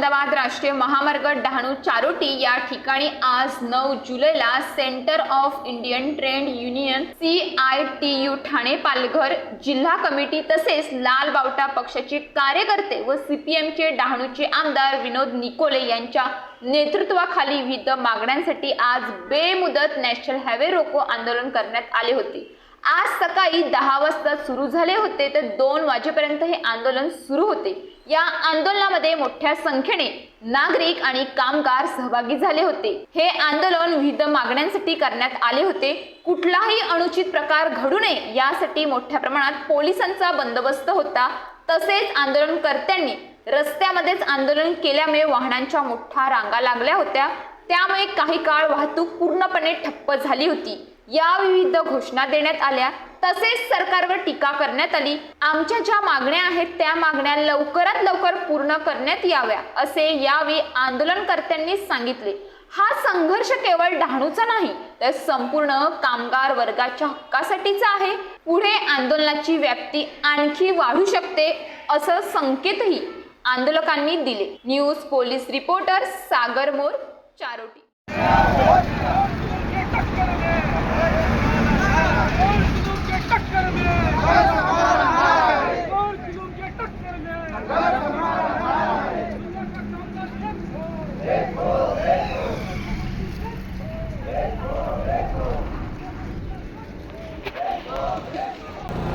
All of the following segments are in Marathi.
अहमदाबाद राष्ट्रीय महामार्ग डहाणू चारोटी या ठिकाणी आज नऊ जुलैला centre of Indian trade union C I T U Thane Palghar जिल्हा कमिटी तसेच लाल बावटा पक्षाचे कार्यकर्ते व सीपीएमचे डहाणूचे आमदार विनोद निकोले यांच्या नेतृत्वाखाली विविध मागण्यांसाठी आज बेमुदत नॅशनल हायवे रोको आंदोलन करण्यात आले होते. आज सकाळी दहा वाजता सुरू झाले होते तर दोन वाजेपर्यंत हे आंदोलन सुरू होते. या आंदोलनामध्ये मोठ्या संख्येने नागरिक आणि कामगार सहभागी झाले होते. हे आंदोलन विविध मागण्यांसाठी करण्यात आले होते. कुठलाही अनुचित प्रकार घडू नये यासाठी मोठ्या प्रमाणात पोलिसांचा बंदोबस्त होता. तसेच आंदोलनकर्त्यांनी रस्त्यामध्येच आंदोलन केल्यामुळे वाहनांच्या मोठ्या रांगा लागल्या होत्या. त्यामुळे काही काळ वाहतूक पूर्णपणे ठप्प झाली होती. या विविध घोषणा देण्यात आल्या. तसेच सरकारवर टीका करण्यात आली. आमच्या ज्या मागण्या आहेत त्या मागण्या लवकरात लवकर पूर्ण करण्यात याव्या असे यावेळी आंदोलनकर्त्यांनी सांगितले. हा संघर्ष केवळ डहाणूचा नाही तर संपूर्ण कामगार वर्गाच्या हक्कासाठीचा आहे. पुढे आंदोलनाची व्याप्ती आणखी वाढू शकते असं संकेतही आंदोलकांनी दिले. News police reporter Sagar More Charoti.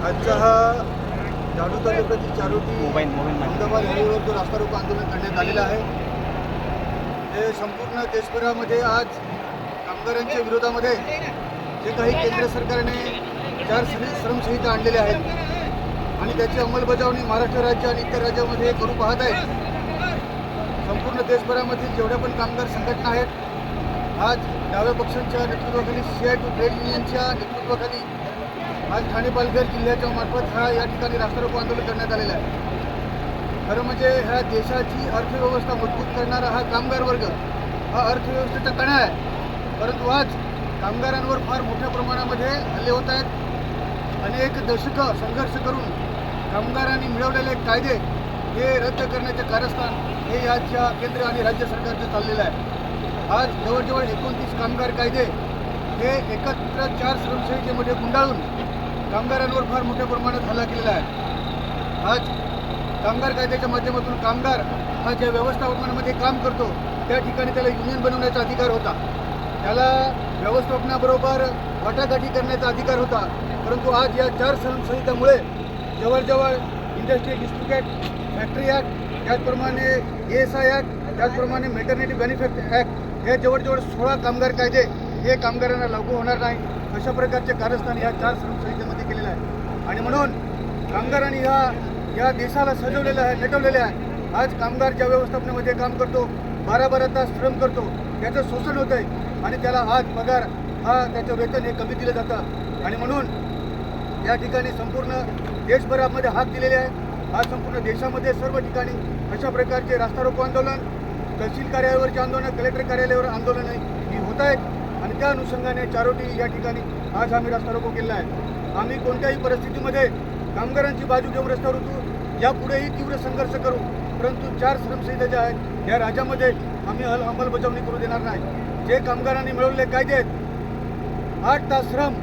आजचा हा झाडू तालुक्यातील चारोटी अहमदाबाद हायवेवर जो रास्ता रोको आंदोलन करण्यात आलेलं आहे. हे संपूर्ण देशभरामध्ये आज कामगारांच्या विरोधामध्ये जे काही केंद्र सरकारने चार श्रम श्रमसंहिता आणलेल्या आहेत आणि त्याची अंमलबजावणी महाराष्ट्र राज्य आणि इतर राज्यामध्ये करू पाहत आहेत. संपूर्ण देशभरामधील जेवढ्या पण कामगार संघटना आहेत आज डाव्या पक्षांच्या नेतृत्वाखाली सी आय टू ट्रेड युनियनच्या नेतृत्वाखाली आज ठाणे पालघर जिल्ह्याच्या मार्फत हा या ठिकाणी रास्ता आंदोलन करण्यात आलेलं आहे. खरं म्हणजे ह्या देशाची अर्थव्यवस्था मजबूत करणारा हा कामगार वर्ग हा अर्थव्यवस्थेचा कणा आहे. परंतु आज कामगारांवर फार मोठ्या प्रमाणामध्ये हल्ले होत आहेत. अनेक दशकं संघर्ष करून कामगारांनी मिळवलेले कायदे हे रद्द करण्याचे कारस्थान हे आजच्या केंद्र आणि राज्य सरकारचं चाललेलं आहे. आज जवळजवळ एकोणतीस कामगार कायदे हे एकत्र चार श्रमसंहितेमध्ये गुंडाळून कामगारांवर फार मोठ्या प्रमाणात हल्ला केलेला आहे. आज कामगार कायद्याच्या माध्यमातून कामगार हा ज्या व्यवस्थापनामध्ये काम करतो त्या ठिकाणी त्याला युनियन बनवण्याचा अधिकार होता. त्याला व्यवस्थापनाबरोबर वाटाघाटी करण्याचा अधिकार होता. परंतु आज या चार संहितामुळे जवळजवळ इंडस्ट्रियल डिस्ट्रिक्ट फॅक्टरी ॲक्ट त्याचप्रमाणे ए एस आय ॲक्ट त्याचप्रमाणे मेटर्निटी बेनिफिट ॲक्ट हे जवळजवळ सोळा कामगार कायदे हे कामगारांना लागू होणार नाही. अशा प्रकारचे कारस्थान या चार संहितेमध्ये केलेलं आहे. आणि म्हणून कामगारांनी ह्या या देशाला सजवलेलं आहे नटवलेलं आहे. आज कामगार ज्या व्यवस्थापनामध्ये काम करतो बारा बारा तास श्रम करतो त्याचं शोषण होतं आहे आणि त्याला आज पगार हा त्याचं वेतन हे कमी दिलं जातं. आणि म्हणून या ठिकाणी संपूर्ण देशभरामध्ये हात दिलेले आहे. आज संपूर्ण देशामध्ये सर्व ठिकाणी अशा प्रकारचे रास्ता रोको आंदोलन तहसील कार्यालयावरचे आंदोलन कलेक्टर कार्यालयावर आंदोलन ही होत आहेत. आणि त्या अनुषंगाने चारोटी या ठिकाणी आज आम्ही रस्ता रोको केलेला आहे. आम्ही कोणत्याही परिस्थितीमध्ये कामगारांची बाजू घेऊन रस्त्यावर उतरू यापुढेही तीव्र संघर्ष करू परंतु चार श्रमसंहिता ज्या आहेत या राज्यामध्ये आम्ही अल अंमलबजावणी करू देणार नाही. जे कामगारांनी मिळवले कायदे आहेत आठ तास श्रम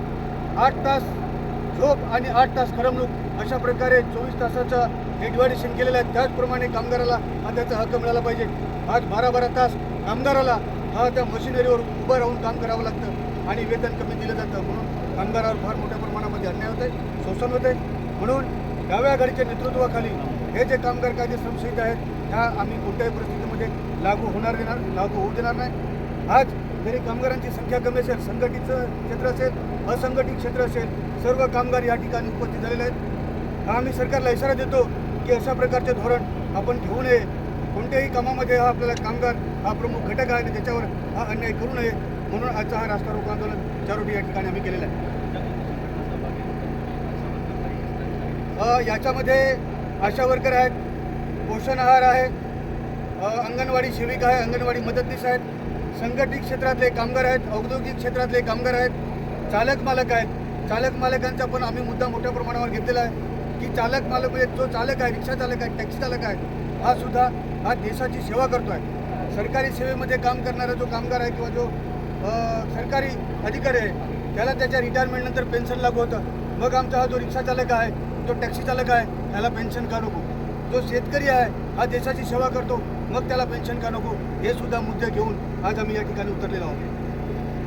आठ तास झोप आणि आठ तास करमणूक अशा प्रकारे चोवीस तासाचं हे डिवायडेशन केलेलं आहे. त्याचप्रमाणे कामगाराला त्याचा हक्क मिळाला पाहिजे. आज बारा बारा तास कामगाराला हा त्या मशिनरीवर उभं राहून काम करावं लागतं आणि वेतन कमी दिलं जातं. म्हणून कामगारावर फार मोठ्या प्रमाणामध्ये अन्याय होत आहे शोषण होत आहे. म्हणून डाव्या आघाडीच्या नेतृत्वाखाली हे जे कामगार कायदे संशयित आहेत ह्या आम्ही कोणत्याही परिस्थितीमध्ये लागू होणार देणार लागू होऊ देणार नाही. आज जरी कामगारांची संख्या कमी असेल संघटित क्षेत्र असेल असंघटित क्षेत्र असेल सर्व कामगार या ठिकाणी उपस्थित झालेले आहेत. हा आम्ही सरकारला इशारा देतो की अशा प्रकारचे धोरण आपण घेऊ नये. कोणत्याही कामामध्ये हा आपल्याला कामगार हा प्रमुख घटक आहे आणि त्याच्यावर हा अन्याय करू नये म्हणून आजचा हा रास्ता रोको आंदोलन चारोटी या ठिकाणी आम्ही केलेला आहे. याच्यामध्ये आशा वर्कर आहेत पोषण आहार आहे अंगणवाडी सेविका आहे अंगणवाडी मदतनीस आहेत संघटित क्षेत्रातले कामगार आहेत औद्योगिक क्षेत्रातले कामगार आहेत चालक मालक आहेत. चालक मालकांचा पण आम्ही मुद्दा मोठ्या प्रमाणावर घेतलेला आहे की चालक मालक म्हणजे जो चालक आहे रिक्षा चालक आहे टॅक्सी चालक आहे हा सुद्धा हा देशाची सेवा करतो आहे सरकारी सेवेमध्ये काम करणारा जो कामगार आहे किंवा जो सरकारी अधिकारी आहे त्याला त्याच्या रिटायरमेंटनंतर पेन्शन लागू होतं. मग आमचा हा जो रिक्षा चालक आहे जो टॅक्सी चालक आहे त्याला पेन्शन का नको? जो शेतकरी आहे हा देशाची सेवा करतो मग त्याला पेन्शन का नको? हे सुद्धा मुद्दे घेऊन आज आम्ही या ठिकाणी उतरलेलो आहोत.